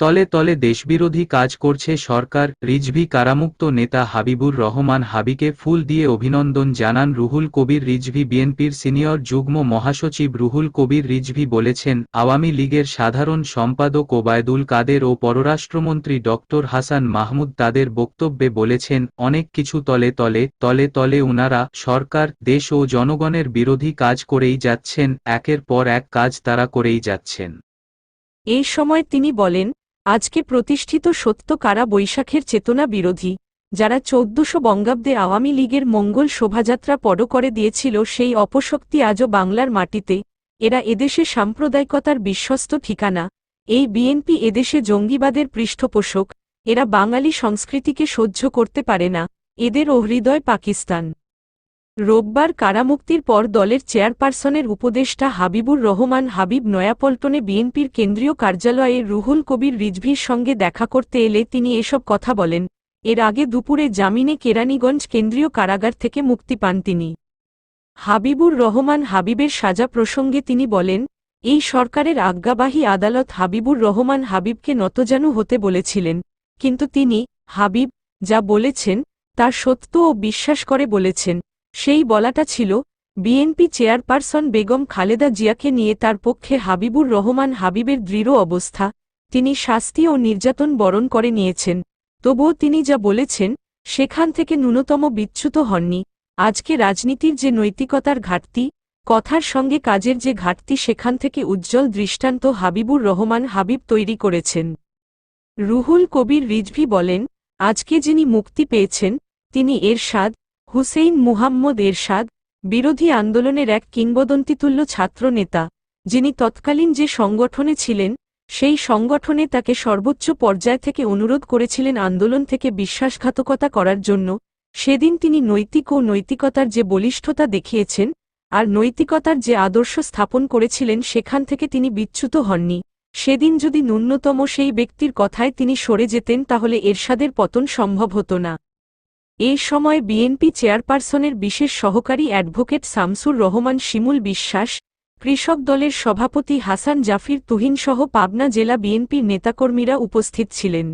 তলে তলে দেশবিরোধী কাজ করছে সরকার, রিজভি কারামুক্ত নেতা হাবিবুর রহমান হাবিকে ফুল দিয়ে অভিনন্দন জানান রুহুল কবির রিজভি বিএনপির সিনিয়র যুগ্ম মহাসচিব রুহুল কবির রিজভি বলেছেন, আওয়ামী লীগের সাধারণ সম্পাদক ওবায়দুল কাদের ও পররাষ্ট্রমন্ত্রী ডক্টর হাসান মাহমুদ তাদের বক্তব্যে বলেছেন, অনেক কিছু তলে তলে তলে তলে উনারা সরকার, দেশ ও জনগণের বিরোধী কাজ করেই যাচ্ছেন, একের পর এক কাজ তারা করেই যাচ্ছেন। এই সময় তিনি বলেন আজকে প্রতিষ্ঠিত সত্য কারা বৈশাখের চেতনা বিরোধী, যারা চৌদ্দশো বঙ্গাব্দে আওয়ামী লীগের মঙ্গল শোভাযাত্রা পড করে দিয়েছিল সেই অপশক্তি আজও বাংলার মাটিতে, এরা এদেশে সাম্প্রদায়িকতার বিশ্বস্ত ঠিকানা, এই বিএনপি এদেশে জঙ্গিবাদের পৃষ্ঠপোষক, এরা বাঙালি সংস্কৃতিকে সহ্য করতে পারে না, এদের ও হৃদয় পাকিস্তান। রোববার কারামুক্তির পর দলের চেয়ারপারসনের উপদেষ্টা হাবিবুর রহমান হাবিব নয়াপল্টনে বিএনপির কেন্দ্রীয় কার্যালয়ে রুহুল কবির রিজভির সঙ্গে দেখা করতে এলে তিনি এসব কথা বলেন। এর আগে দুপুরে জামিনে কেরানীগঞ্জ কেন্দ্রীয় কারাগার থেকে মুক্তি পান তিনি। হাবিবুর রহমান হাবিবের সাজা প্রসঙ্গে তিনি বলেন, এই সরকারের আজ্ঞাবাহী আদালত হাবিবুর রহমান হাবিবকে নতজানু হতে বলেছিলেন। কিন্তু তিনি, হাবিব, যা বলেছেন, তা সত্য ও বিশ্বাস করে বলেছেন। সেই বলাটা ছিল, বিএনপি চেয়ারপারসন বেগম খালেদা জিয়াকে নিয়ে তার পক্ষে হাবিবুর রহমান হাবিবের দৃঢ় অবস্থা, তিনি শাস্তি ও নির্যাতন বরণ করে নিয়েছেন। তবুও তিনি যা বলেছেন, সেখান থেকে ন্যূনতম বিচ্যুত হননি। আজকে রাজনীতির যে নৈতিকতার ঘাটতি, কথার সঙ্গে কাজের যে ঘাটতি সেখান থেকে উজ্জ্বল দৃষ্টান্ত হাবিবুর রহমান হাবিব তৈরি করেছেন। রুহুল কবির রিজভি বলেন, আজকে যিনি মুক্তি পেয়েছেন, তিনি এরশাদ হুসেইন মুহাম্মদ এরশাদ, বিরোধী আন্দোলনের এক কিংবদন্তিতুল্য ছাত্রনেতা যিনি তৎকালীন যে সংগঠনে ছিলেন, সেই সংগঠনে তাকে সর্বোচ্চ পর্যায় থেকে অনুরোধ করেছিলেন আন্দোলন থেকে বিশ্বাসঘাতকতা করার জন্য। সেদিন তিনি নৈতিক ও নৈতিকতার যে বলিষ্ঠতা দেখিয়েছেন, আর নৈতিকতার যে আদর্শ স্থাপন করেছিলেন সেখান থেকে তিনি বিচ্যুত হননি। সেদিন যদি ন্যূনতম সেই ব্যক্তির কথায় তিনি সরে যেতেন তাহলে এরশাদের পতন সম্ভব হতো না। এ সময় বিএনপি চেয়ারপারসনের বিশেষ সহকারী অ্যাডভোকেট শামসুর রহমান শিমুল বিশ্বাস, কৃষক দলের সভাপতি হাসান জাফির তুহিনসহ পাবনা জেলা বিএনপির নেতাকর্মীরা উপস্থিত ছিলেন।